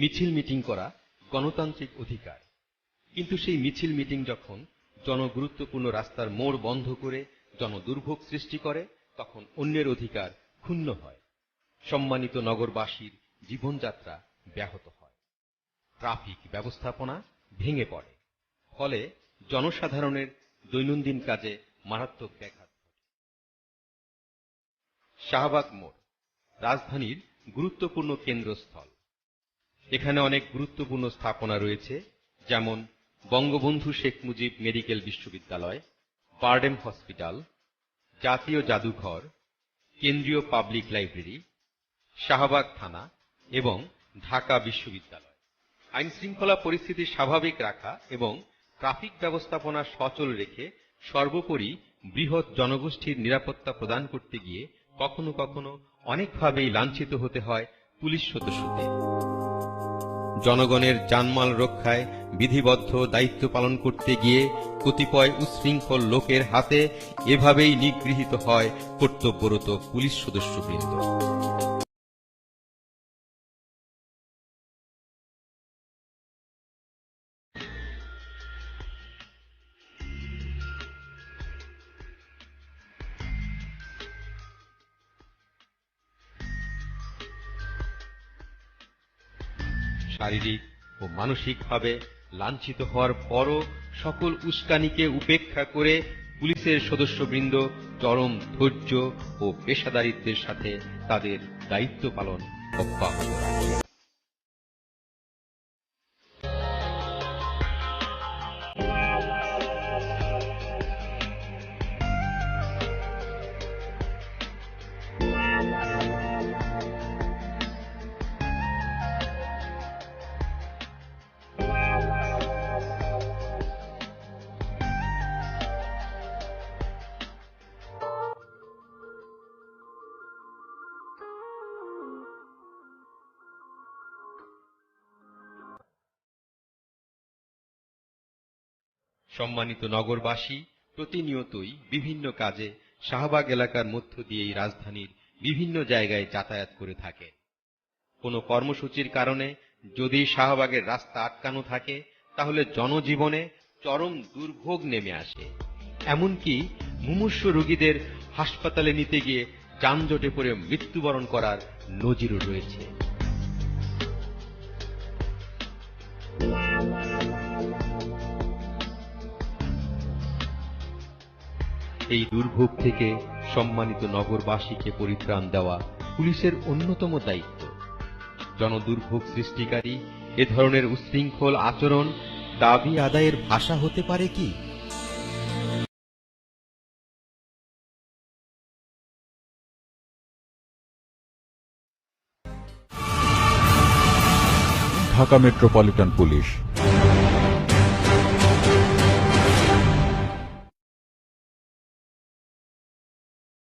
মিছিল মিটিং করা গণতান্ত্রিক অধিকার। কিন্তু সেই মিছিল মিটিং যখন জনগুরুত্বপূর্ণ রাস্তার মোড় বন্ধ করে জনদুর্ভোগ সৃষ্টি করে, তখন অন্যের অধিকার ক্ষুণ্ণ হয়। সম্মানিত নগরবাসীর জীবনযাত্রা ব্যাহত হয়। ট্রাফিক ব্যবস্থাপনা ভেঙে পড়ে। ফলে জনসাধারণের দৈনন্দিন কাজে মারাত্মক ব্যাঘাত ঘটে। শাহবাগ মোড়, রাজধানীর গুরুত্বপূর্ণ কেন্দ্রস্থল। এখানে অনেক গুরুত্বপূর্ণ স্থাপনা রয়েছে, যেমন বঙ্গবন্ধু শেখ মুজিব মেডিকেল বিশ্ববিদ্যালয়, বারডেম হসপিটাল, জাতীয় জাদুঘর, কেন্দ্রীয় পাবলিক লাইব্রেরি, শাহবাগ থানা এবং ঢাকা বিশ্ববিদ্যালয়। আইন শৃঙ্খলা পরিস্থিতি স্বাভাবিক রাখা এবং ট্রাফিক ব্যবস্থাপনা সচল রেখে সর্বোপরি বৃহৎ জনগোষ্ঠীর নিরাপত্তা প্রদান করতে গিয়ে কখনো কখনো অনেকভাবেই লাঞ্ছিত হতে হয় পুলিশ সদস্যদের। জনগণের জানমাল রক্ষায় বিধিবদ্ধ দায়িত্ব পালন করতে গিয়ে কতিপয় উচ্ছৃঙ্খল লোকের হাতে এভাবেই নিগৃহীত হয় কর্তব্যরত পুলিশ সদস্যবৃন্দ। শারীরিক ও মানসিকভাবে লাঞ্ছিত হওয়ার পরও সকল উস্কানিকে উপেক্ষা করে পুলিশের সদস্যবৃন্দ চরম ধৈর্য ও পেশাদারিত্বের সাথে তাদের দায়িত্ব পালন অব্যাহত রাখে। সম্মানিত নগরবাসী, প্রতিনিয়তই বিভিন্ন কাজে শাহবাগ এলাকার মধ্য দিয়েই রাজধানীর বিভিন্ন জায়গায় যাতায়াত করে থাকে। কোনো কর্মসূচির কারণে যদি শাহবাগের রাস্তা আটকানো থাকে, তাহলে জনজীবনে চরম দুর্ভোগ নেমে আসে। এমনকি মুমূর্ষু রোগীদের হাসপাতালে নিতে গিয়ে যানজটে পড়ে মৃত্যুবরণ করার নজিরও রয়েছে। এই দুর্ভোগ থেকে সম্মানিত নগরবাসীকে পরিত্রাণ দেওয়া পুলিশের অন্যতম দায়িত্ব। জনদুর্ভোগ সৃষ্টিকারী এ ধরনের উচ্ছৃঙ্খল আচরণ দাবি আদায়ের ভাষা হতে পারে কি? Dhaka metropolitan police